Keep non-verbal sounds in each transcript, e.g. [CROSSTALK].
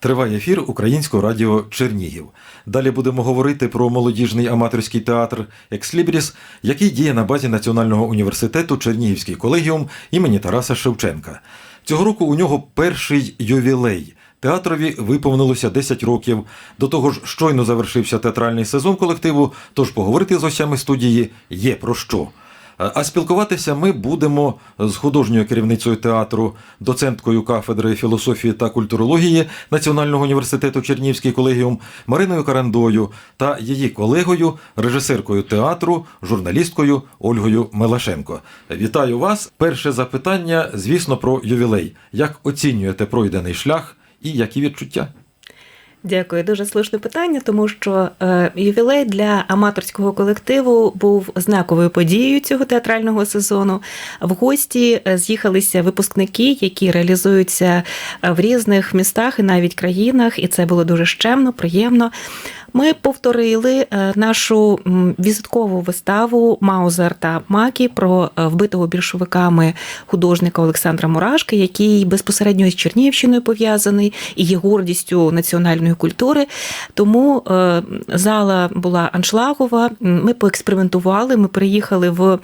Триває ефір Українського радіо Чернігів. Далі будемо говорити про молодіжний аматорський театр Екслібріс, який діє на базі Національного університету Чернігівський колегіум імені Тараса Шевченка. Цього року у нього перший ювілей. Театрові виповнилося 10 років. До того ж, щойно завершився театральний сезон колективу, тож поговорити з осями студії є про що. А спілкуватися ми будемо з художньою керівницею театру, доценткою кафедри філософії та культурології Національного університету Чернівський колегіум Мариною Карандою та її колегою, режисеркою театру, журналісткою Ольгою Мелашенко. Вітаю вас. Перше запитання, звісно, про ювілей. Як оцінюєте пройдений шлях і які відчуття? Дякую, дуже слушне питання, тому що е, ювілей для аматорського колективу був знаковою подією цього театрального сезону. В гості е, з'їхалися випускники, які реалізуються е, в різних містах і навіть країнах, і це було дуже щемно, приємно. Ми повторили е, нашу візиткову виставу Маузер та Макі про е, вбитого більшовиками художника Олександра Мурашки, який безпосередньо з Чернігівщиною пов'язаний і є гордістю національної культури. Тому е, зала була аншлагова. Ми поекспериментували. Ми приїхали в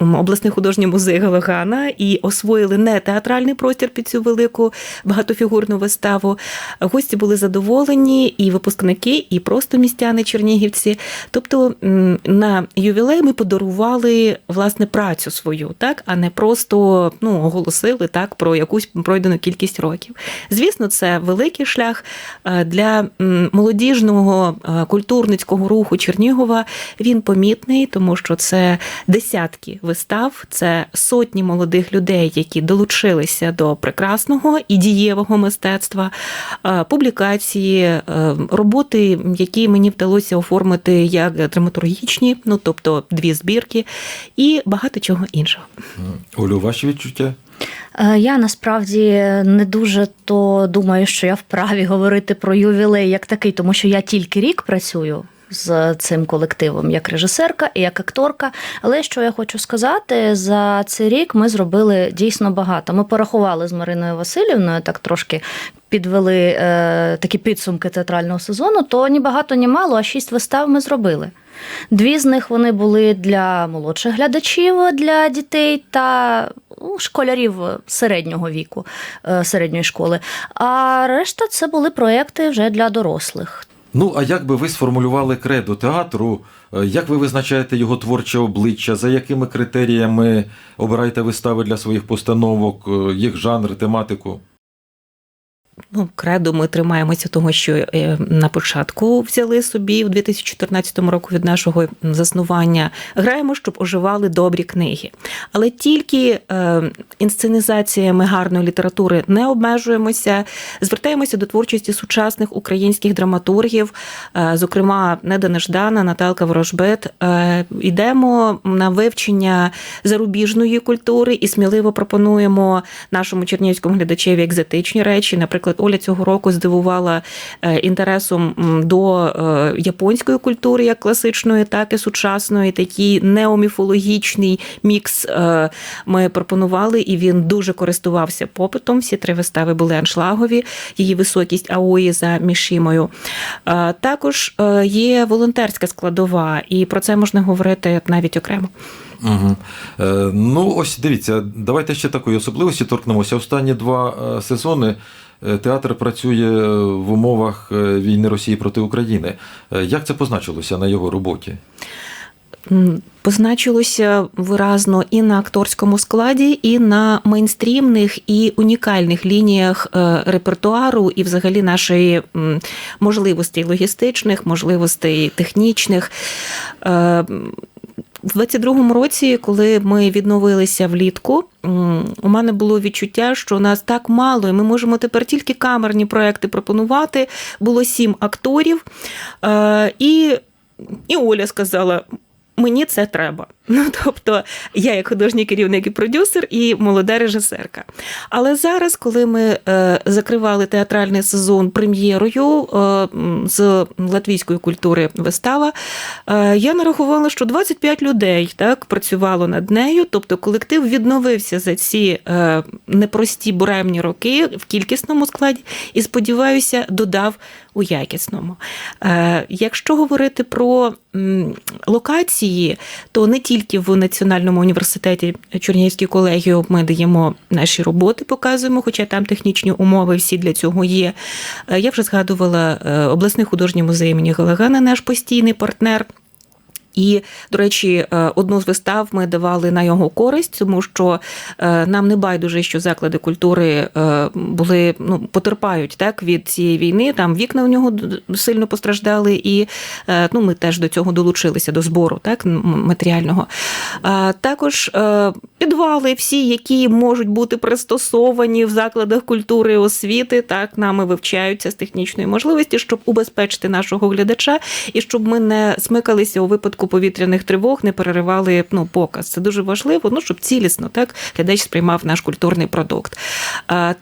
обласний художній музей Галагана і освоїли не театральний простір під цю велику багатофігурну виставу. Гості були задоволені, і випускники, і просто містяни чернігівці. Тобто на ювілей ми подарували власне працю свою, так а не просто ну, оголосили так про якусь пройдену кількість років. Звісно, це великий шлях е, для молодіжного е, культурницького руху Чернігова. Він помітний, тому що це десятки вистав, це сотні молодих людей, які долучилися до прекрасного і дієвого мистецтва, е, публікації, е, які мені вдалося оформити як драматургічні, ну тобто дві збірки, і багато чого іншого. Олю, ваші відчуття? Е, Я насправді не дуже то думаю, що я вправі говорити про ювілей як такий, тому що я тільки рік працюю. З цим колективом як режисерка і як акторка. Але що я хочу сказати, за цей рік ми зробили дійсно багато. Ми порахували з Мариною Васильівною, так трошки підвели е, такі підсумки театрального сезону. То ні багато, ні мало, а шість вистав ми зробили. Дві з них вони були для молодших глядачів, для дітей та ну, школярів середнього віку, е, середньої школи. А решта це були проекти вже для дорослих. Ну, а як би ви сформулювали кредо театру? Е, Як ви визначаєте його творче обличчя? За якими критеріями обираєте вистави для своїх постановок, е, їх жанр, тематику? Ну, кредо ми тримаємося того, що е, на початку взяли собі в 2014 року від нашого заснування. Граємо, щоб оживали добрі книги. Але тільки е, інсценізаціями гарної літератури не обмежуємося. Звертаємося до творчості сучасних українських драматургів, е, зокрема Неда Неждана, Наталка Ворожбит. Е, Йдемо на вивчення зарубіжної культури і сміливо пропонуємо нашому чернігівському глядачеві екзотичні речі. Наприклад, Оля цього року здивувала е, інтересом до е, японської культури, як класичної, так і сучасної. Такий неоміфологічний мікс е, ми пропонували, і він дуже користувався попитом. Всі три вистави були аншлагові, її високість Аої за Мішімою. Також є волонтерська складова, і про це можна говорити навіть окремо. Угу. Ну, ось дивіться, давайте ще такої особливості торкнемося. Останні два сезони театр працює в умовах е, війни Росії проти України. Е, Як це позначилося на його роботі? Позначилося виразно і на акторському складі, і на мейнстрімних і унікальних лініях е, репертуару, і взагалі нашої можливостей логістичних, можливостей технічних. В 22-му році, коли ми відновилися влітку, у мене було відчуття, що нас так мало, і ми можемо тепер тільки камерні проекти пропонувати. Було сім акторів, Е, і, і Оля сказала: мені це треба. Ну, тобто, я як художній керівник і продюсер, і молода режисерка. Але зараз, коли ми е, закривали театральний сезон прем'єрою е, з латвійської культури вистава, е, я нарахувала, що 25 людей так працювало над нею. Тобто, колектив відновився за ці непрості буремні роки в кількісному складі і, сподіваюся, додав у якісному. Якщо говорити про локації, то не тільки в Національному університеті Чернігівській колегіум ми даємо наші роботи, показуємо, хоча там технічні умови всі для цього є. Е, Я вже згадувала е, обласний художній музей імені Галагана, наш постійний партнер. І, до речі, е, одну з вистав ми давали на його користь, тому що е, нам не байдуже, що заклади культури е, були ну потерпають так від цієї війни. Там вікна у нього сильно постраждали, і ну ми теж до цього долучилися до збору, так матеріального. Також підвали, всі, які можуть бути пристосовані в закладах культури і освіти, так нами вивчаються з технічної можливості, щоб убезпечити нашого глядача і щоб ми не смикалися у випадку повітряних тривог, не переривали ну, показ. Це дуже важливо, ну щоб цілісно так глядач сприймав наш культурний продукт.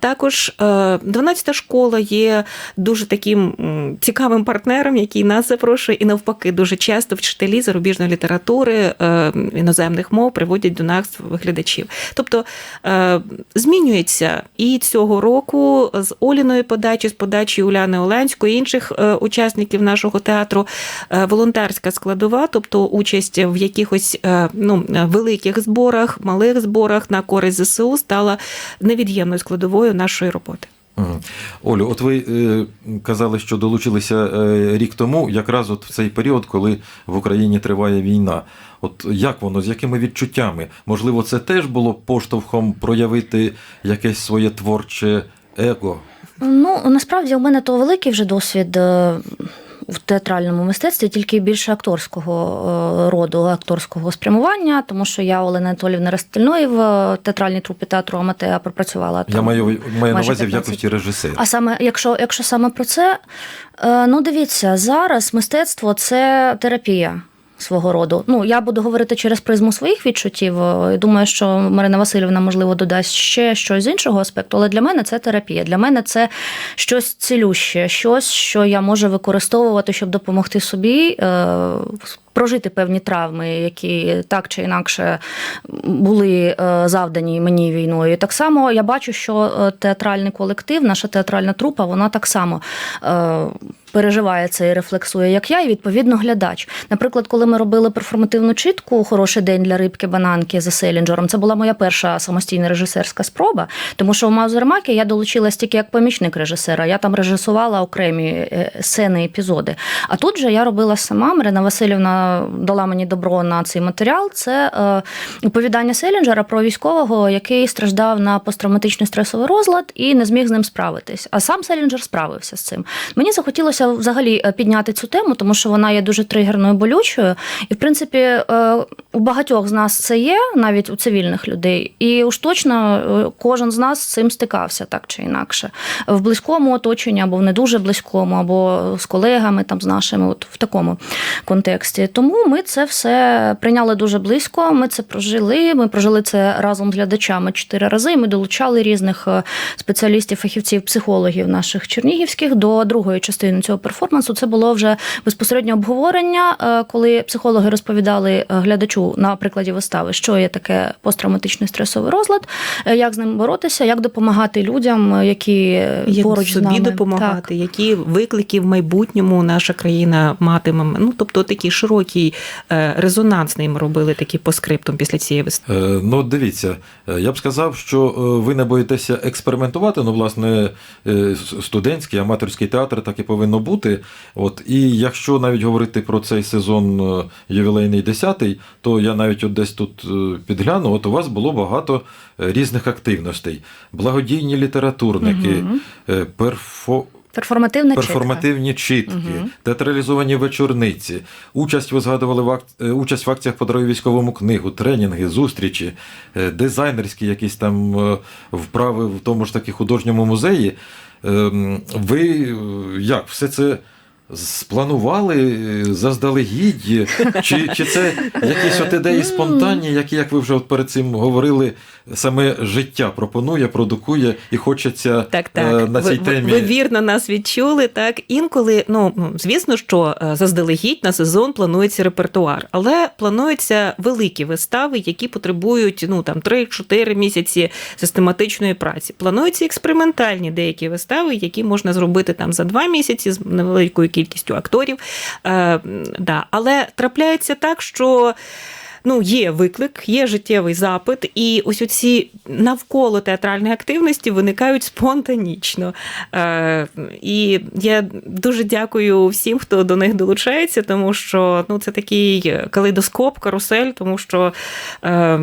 Також е, 12-та школа є дуже таким цікавим партнером, який нас запрошує, і навпаки, дуже часто вчителі зарубіжної літератури е, іноземних мов приводять до нас глядачів. Тобто е, змінюється і цього року з Оліної подачі, з подачі Уляни Оленської, інших е, учасників нашого театру, е, волонтерська складова, тобто участь в якихось е, ну, великих зборах, малих зборах на користь ЗСУ стала невід'ємною складовою нашої роботи. Олю, от ви е, казали, що долучилися е, рік тому, якраз от в цей період, коли в Україні триває війна. От як воно, з якими відчуттями? Можливо, це теж було поштовхом проявити якесь своє творче его? Ну, насправді у мене то великий вже досвід. В театральному мистецтві тільки більше акторського е, роду, акторського спрямування, тому що я Олена Анатолівна Растильної в театральній трупі театру Аматеа пропрацювала. Я там маю, маю на увазі в якості режисера. А саме, якщо, якщо саме про це, е, ну дивіться, зараз мистецтво це терапія. Свого роду. Ну, я буду говорити через призму своїх відчуттів. Е, Думаю, що Марина Васильівна, можливо, додасть ще щось з іншого аспекту, але для мене це терапія. Для мене це щось цілюще, щось, що я можу використовувати, щоб допомогти собі. Прожити певні травми, які так чи інакше були е, завдані мені війною. Так само я бачу, що е, театральний колектив, наша театральна трупа, вона так само е, переживає це і рефлексує, як я, і відповідно глядач. Наприклад, коли ми робили перформативну чітку Хороший день для рибки бананки за Селінджером, це була моя перша самостійна режисерська спроба, тому що в Маузермакі я долучилась тільки як помічник режисера. Я там режисувала окремі сцени, епізоди. А тут же я робила сама. Марина Васильівна дала мені добро на цей матеріал. Це е, оповідання Селінджера про військового, який страждав на посттравматичний стресовий розлад і не зміг з ним справитись. А сам Селінджер справився з цим. Мені захотілося взагалі е, підняти цю тему, тому що вона є дуже тригерною болючою. І, в принципі, е, у багатьох з нас це є, навіть у цивільних людей. І уж точно кожен з нас з цим стикався так чи інакше. В близькому оточенні або в не дуже близькому, або з колегами, там з нашими, от в такому контексті. Тому ми це все прийняли дуже близько. Ми це прожили. Ми прожили це разом з глядачами чотири рази. Ми долучали різних е, спеціалістів, фахівців, психологів наших чернігівських до другої частини цього перформансу. Це було вже безпосередньо обговорення, е, коли психологи розповідали е, глядачу на прикладі вистави, що є таке посттравматичний стресовий розлад, як з ним боротися, як допомагати людям, які Як поруч собі з нами. допомагати, Так. які виклики в майбутньому наша країна матиме. Ну тобто такий широкий е, резонансний ми робили такий по скриптум після цієї вистави. Е, Ну, дивіться, е, я б сказав, що ви не боїтеся експериментувати. Ну, власне, студентський, аматорський театр так і повинно бути. От, і якщо навіть говорити про цей сезон ювілейний 10-й, то я навіть от десь тут підгляну, от у вас було багато різних активностей. Благодійні літературники, е, перфо... Перформативна. Перформативні читки, Мгм. театралізовані вечорниці, участь ви згадували в ак... е, участь в акціях подарує військовому книгу, тренінги, зустрічі, е, дизайнерські якісь там е, вправи в тому ж таки художньому музеї. Ем, Ви як все це спланували е, заздалегідь? Чи, чи це якісь от ідеї спонтанні, які, як ви вже от перед цим говорили, саме життя пропонує, продукує і хочеться Так, е, так. на цій ви, темі. ви вірно нас відчули. Так інколи, ну звісно, що е, заздалегідь на сезон планується репертуар, але плануються великі вистави, які потребують ну там 3-4 місяці систематичної праці. Плануються експериментальні деякі вистави, які можна зробити там за 2 місяці з невеликою кількістю акторів. Е, да. Але трапляється так, що ну, є виклик, є життєвий запит, і ось оці навколо театральної активності виникають спонтанічно. Е, і я дуже дякую всім, хто до них долучається, тому що ну, це такий калейдоскоп, карусель, тому що е,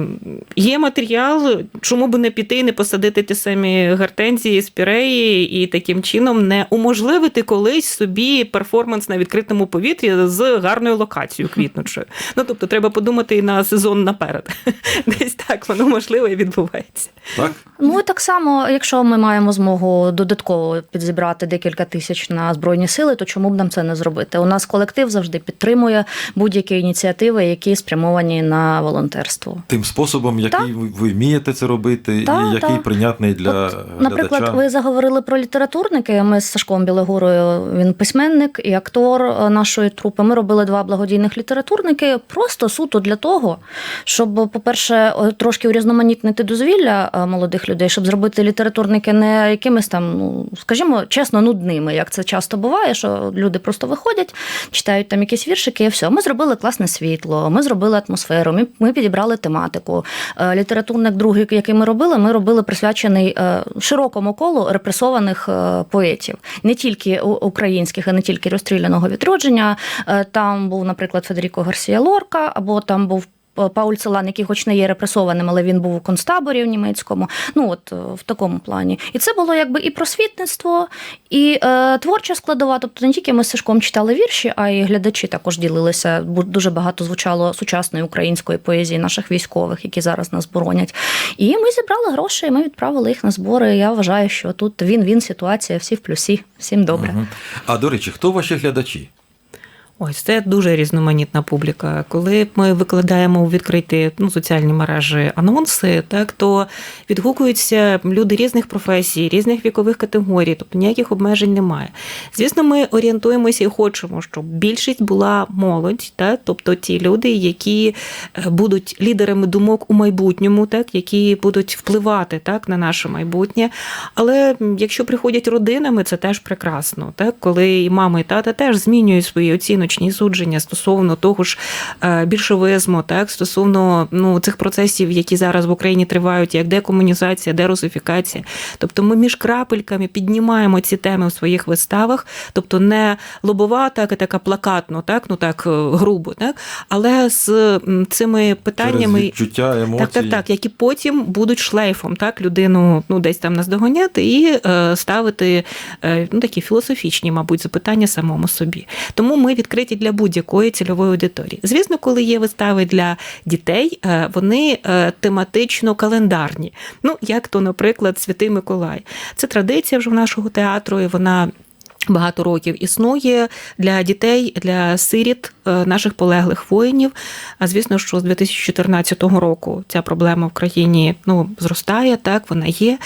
є матеріал, чому би не піти і не посадити ті самі гортензії, спіреї, і таким чином не уможливити колись собі перформанс на відкритому повітрі з гарною локацією квітнучою. Ну тобто, треба подумати і на сезон наперед. [LAUGHS] Десь так воно можливо і відбувається. Так? Ну так само, якщо ми маємо змогу додатково підзібрати декілька тисяч на збройні сили, то чому б нам це не зробити? У нас колектив завжди підтримує будь-які ініціативи, які спрямовані на волонтерство. Тим способом, який Так. ви ви вмієте це робити, Так, і який так. прийнятний для От, глядача. Наприклад, ви заговорили про літературники. Ми з Сашком Білогурою, він письменник і актор е, нашої трупи. Ми робили два благодійних літературники просто суто для того, щоб, по-перше, трошки урізноманітнити дозвілля е, молодих людей, щоб зробити літературники не якимись там, ну скажімо, чесно, нудними, як це часто буває, що люди просто виходять, читають там якісь віршики, і все. Ми зробили класне світло, ми зробили атмосферу, ми, ми підібрали тематику. Е, Літературник другий, який ми робили, ми робили присвячений е, широкому колу репресованих е, поетів, не тільки українських, а не тільки розстріляного відродження. Е, Там був, наприклад, Федеріко Гарсія Лорка, або там був. П- Пауль Целан, який хоч не є репресованим, але він був у концтаборі в німецькому. Ну от е, в такому плані. І це було якби і просвітництво, і е, творча складова. Тобто не тільки ми з Сашком читали вірші, а й глядачі також ділилися. Дуже багато звучало сучасної української поезії наших військових, які зараз нас боронять. І ми зібрали гроші, і ми відправили їх на збори. Я вважаю, що тут він-він ситуація, всі в плюсі, всім добре. Мгм. А до речі, хто ваші глядачі? Ось це дуже різноманітна публіка. Коли ми викладаємо у відкриті ну, соціальні мережі анонси, так то відгукуються люди різних професій, різних вікових категорій, тобто ніяких обмежень немає. Звісно, ми орієнтуємося і хочемо, щоб більшість була молодь, так, тобто ті люди, які е, будуть лідерами думок у майбутньому, так, які будуть впливати так, на наше майбутнє. Але якщо приходять родинами, це теж прекрасно. Так? Коли і мама, і тата теж змінюють свої оціночні судження стосовно того ж е, більшовизму, так? стосовно ну, цих процесів, які зараз в Україні тривають, як декомунізація, дерусифікація. Тобто ми між крапельками піднімаємо ці теми у своїх виставах, тобто не лобова, так і така плакатно, так, ну так е, грубо, так? але з цими питаннями. Через відчуття, емоції. Так, так, так, які потім будуть шлейфом, так, людину ну, десь там наздоганяти і е, ставити е, ну, такі філософічні, мабуть, запитання самому собі. Тому ми відкриті для будь-якої цільової аудиторії. Звісно, коли є вистави для дітей, е, вони е, тематично календарні. Ну, як то, наприклад, Святий Миколай. Це традиція вже в нашого театру, і вона. Багато років існує для дітей, для сиріт наших полеглих воїнів. А звісно, що з 2014 року ця проблема в країні ну, зростає, так вона є.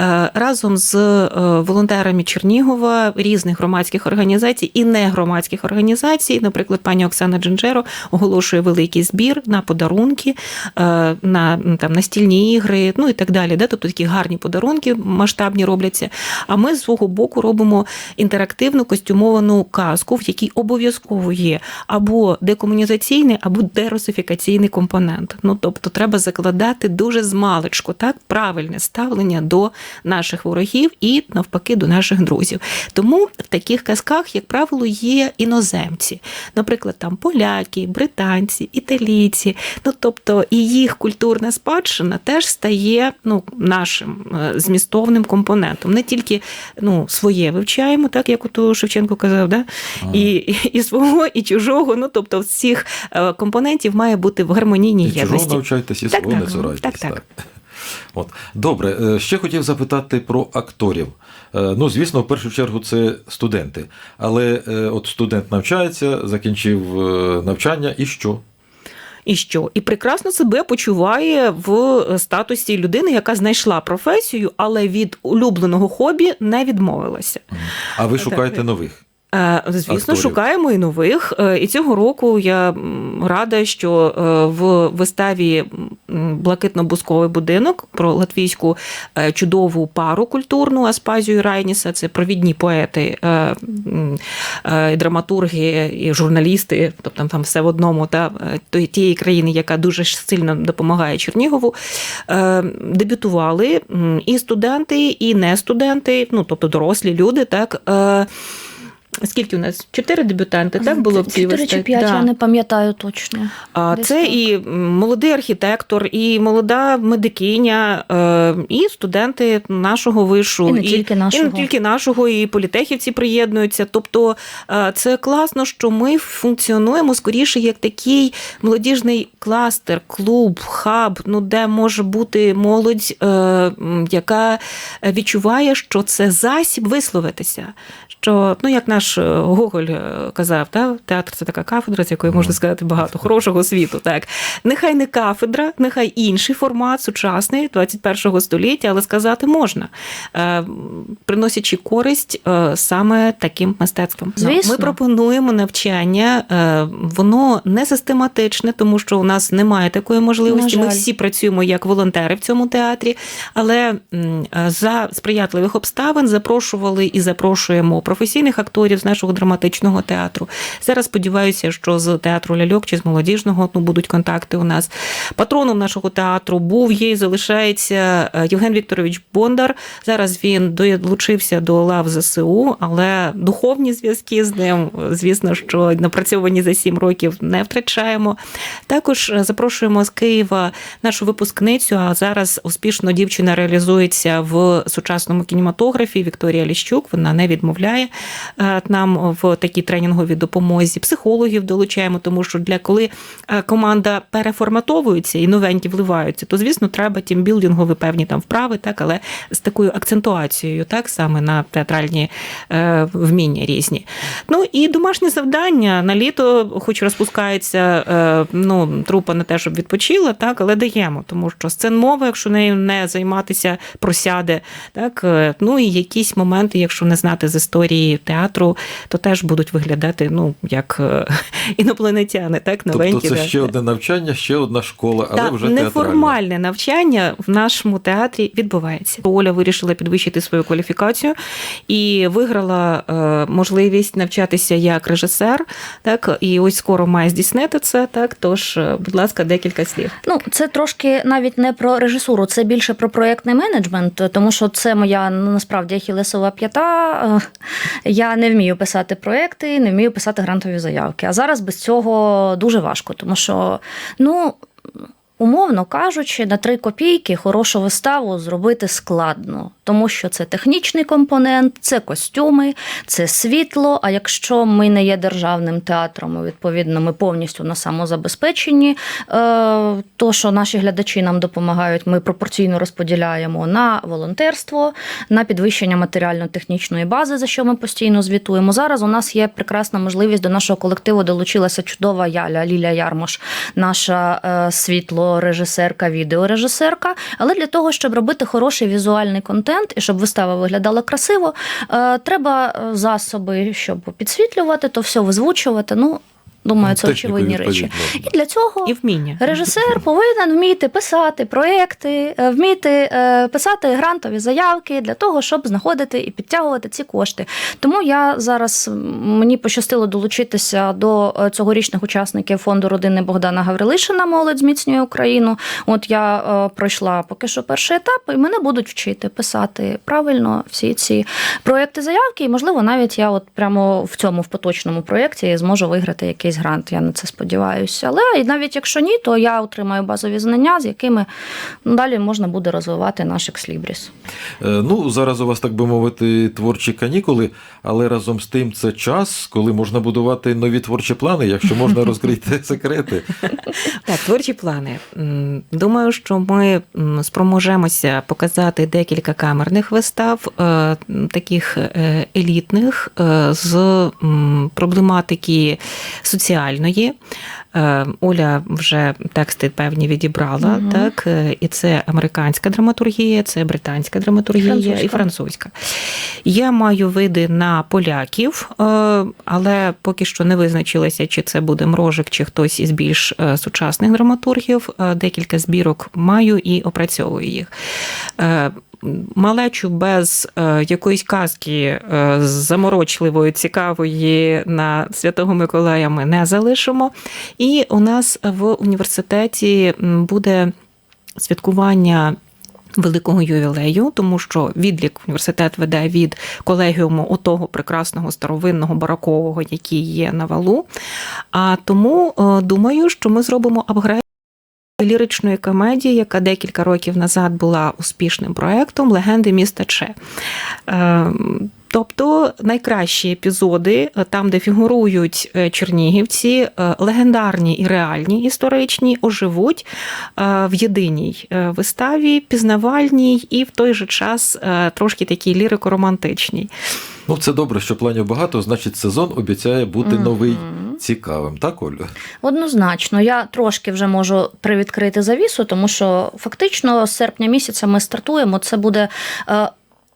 Е, Разом з е, волонтерами Чернігова, різних громадських організацій і негромадських організацій, наприклад, пані Оксана Джинджеро оголошує великий збір на подарунки, е, на там настільні ігри, ну і так далі. Да? Тобто такі гарні подарунки масштабні робляться. А ми з свого боку робимо інтерактивну костюмовану казку, в якій обов'язково є або декомунізаційний, або дерусифікаційний компонент. Ну тобто, треба закладати дуже змалечку, так правильне ставлення до наших ворогів і навпаки до наших друзів. Тому в таких казках, як правило, є іноземці, наприклад, там поляки, британці, італійці. Ну тобто, і їх культурна спадщина теж стає ну, нашим е, змістовним компонентом. Не тільки ну, своє вивчаємо, так як ото Шевченко казав, да? і, і, і свого, і чужого. Ну тобто, всіх е, компонентів має бути в гармонійній І єдності. навчайтесь, і Так, свого не так, цурайтесь. так, так. От добре, е, ще хотів запитати про акторів. Е, Ну, звісно, в першу чергу це студенти. Але от студент навчається, закінчив навчання, і що? І що? І прекрасно себе почуває в статусі людини, яка знайшла професію, але від улюбленого хобі не відмовилася. А ви Так. шукаєте нових? Е, Звісно, Акторів. шукаємо і нових. Е, І цього року я рада, що е, в виставі Блакитно-бусковий будинок про латвійську чудову пару культурну Аспазію і Райніса. Це провідні поети, драматурги і журналісти, тобто там все в одному, та тієї країни, яка дуже сильно допомагає Чернігову. Дебютували і студенти, і не студенти, ну тобто дорослі люди, так. Скільки у нас? Чотири дебютанти, так було в цій Чотири чи п'ять, Да. я не пам'ятаю точно. А Десь це так. і молодий архітектор, і молода медикиня, е, і студенти нашого вишу, І не тільки нашого. і не тільки нашого, і політехівці приєднуються. Тобто е, це класно, що ми функціонуємо скоріше як такий молодіжний кластер, клуб, хаб, ну де може бути молодь, е, яка відчуває, що це засіб висловитися. Що ну як наш е, Гоголь е, казав, та театр це така кафедра, з якої можна сказати багато хорошого світу. Так нехай не кафедра, нехай інший формат, сучасний 21-го століття, але сказати можна, е, приносячи користь саме таким мистецтвом. Звісно. Ми пропонуємо навчання, воно не систематичне, тому що у нас немає такої можливості. Ми всі працюємо як волонтери в цьому театрі, але за сприятливих обставин запрошували і запрошуємо професійних акторів з нашого драматичного театру. Зараз сподіваюся, що з театру ляльок чи з молодіжного ну, будуть контакти у нас. Патроном нашого театру був є і залишається е, Євген Вікторович Бондар. Зараз він долучився до лав ЗСУ, але духовні зв'язки з ним, звісно, що напрацьовані за сім років не втрачаємо. Також е, запрошуємо з Києва нашу випускницю. А зараз успішно дівчина реалізується в сучасному кінематографі. Вікторія Ліщук. Вона не відмовляє е, нам в такій тренінговій допомозі. Психологів долучаємо, тому що для коли е, команда переформатовується і новенькі вливаються, то звісно треба тімбілдингові певні там вправи, так, але з такою акцентуацією, так саме на театральні е, вміння різні. Ну і домашнє завдання на літо, хоч розпускається ну, трупа на те, щоб відпочила, так, але даємо, тому що сценмова, якщо нею не займатися, просяде. Так, ну і якісь моменти, якщо не знати з історії театру, то теж будуть виглядати ну, як е, [LAUGHS] інопланетяни, так, новенькі. тобто це ще одне навчання, ще одна школа, але Та вже театральна. неформальне навчання в нашому театрі відбувається. Оля вирішила підвищити свою кваліфікацію і виграла е, можливість навчатися як режисер. Так і ось скоро має здійснити це. Так, тож, е, будь ласка, декілька слів. Ну, це трошки навіть не про режисуру, це більше про проєктний менеджмент, тому що це моя ну, насправді ахілесова п'ята. Я не вмію писати проекти, не вмію писати грантові заявки. А зараз без цього дуже важко, тому що ну. Умовно кажучи, на три копійки хорошу виставу зробити складно, тому що це технічний компонент, це костюми, це світло. А якщо ми не є державним театром, відповідно, ми повністю на самозабезпеченні, е, то що наші глядачі нам допомагають, ми пропорційно розподіляємо на волонтерство, на підвищення матеріально-технічної бази, за що ми постійно звітуємо. Зараз у нас є прекрасна можливість до нашого колективу долучилася чудова Яля Ліля Ярмош, наша е, світлорежисерка, відеорежисерка. Але для того, щоб робити хороший візуальний контент і щоб вистава виглядала красиво, е, треба е, засоби, щоб підсвітлювати, то все визвучувати. Ну, думаю, це Техніку, очевидні речі. І для цього І вміння. Режисер повинен вміти писати проекти, е, вміти е, писати грантові заявки для того, щоб знаходити і підтягувати ці кошти. Тому я зараз мені пощастило долучитися до е, цьогорічних учасників фонду родини Богдана Гаврилишина Молодь зміцнює Україну. От я е, пройшла поки що перший етап, і мене будуть вчити писати правильно всі ці проекти заявки. І можливо, навіть я от прямо в цьому в поточному проєкті зможу виграти якийсь якийсь грант, я на це сподіваюся. Але і навіть якщо ні, то я отримаю базові знання, з якими ну, далі можна буде розвивати наш екслібріс. Е, Ну, зараз у вас, так би мовити, творчі канікули, але разом з тим це час, коли можна будувати нові творчі плани, якщо можна [LAUGHS] розкрити секрети. Так, творчі плани. Думаю, що ми спроможемося показати декілька камерних вистав, е, таких е, елітних, з проблематики соціальної. Е, Оля вже тексти певні відібрала, Мгм. так е, і це американська драматургія, це британська драматургія і Французька. французька. Я маю види на поляків, е, але поки що не визначилася, чи це буде мрожик, чи хтось із більш сучасних драматургів. Декілька збірок маю і опрацьовую їх. Малечу без е, якоїсь казки е, заморочливої, цікавої на Святого Миколая ми не залишимо. І у нас в університеті буде святкування. Великого ювілею, тому що відлік університет веде від колегіуму отого прекрасного старовинного баракового, який є на валу. А тому е, думаю, що ми зробимо апгрейд ліричної комедії, яка декілька років назад була успішним проектом Легенди міста Че. Е, Тобто найкращі епізоди, е, там, де фігурують е, чернігівці, легендарні і реальні історичні, оживуть в єдиній виставі, пізнавальній і в той же час трошки такій лірико-романтичній. Ну, це добре, що планів багато, значить, сезон обіцяє бути новий цікавим, так, Олю? Однозначно, я трошки вже можу привідкрити завісу, тому що фактично з серпня місяця ми стартуємо. Це буде. е,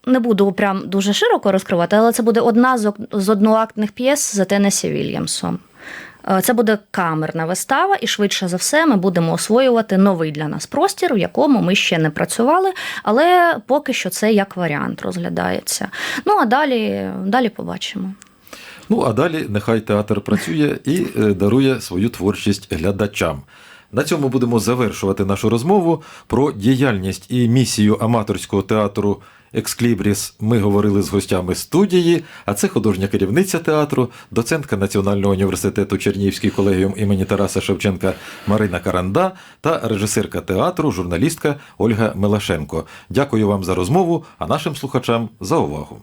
Не буду прям дуже широко розкривати, але це буде одна з одноактних п'єс за Тенесі Вільямсом. Е, Це буде камерна вистава, і швидше за все ми будемо освоювати новий для нас простір, в якому ми ще не працювали, але поки що це як варіант розглядається. Ну а далі, далі побачимо. Ну, а далі нехай театр працює і е, дарує свою творчість глядачам. На цьому будемо завершувати нашу розмову про діяльність і місію аматорського театру Ексклібріс. Ми говорили з гостями студії, а це художня керівниця театру, доцентка Національного університету Чернігівський колегіум імені Тараса Шевченка Марина Каранда та режисерка театру, журналістка Ольга Мелашенко. Дякую вам за розмову, а нашим слухачам за увагу.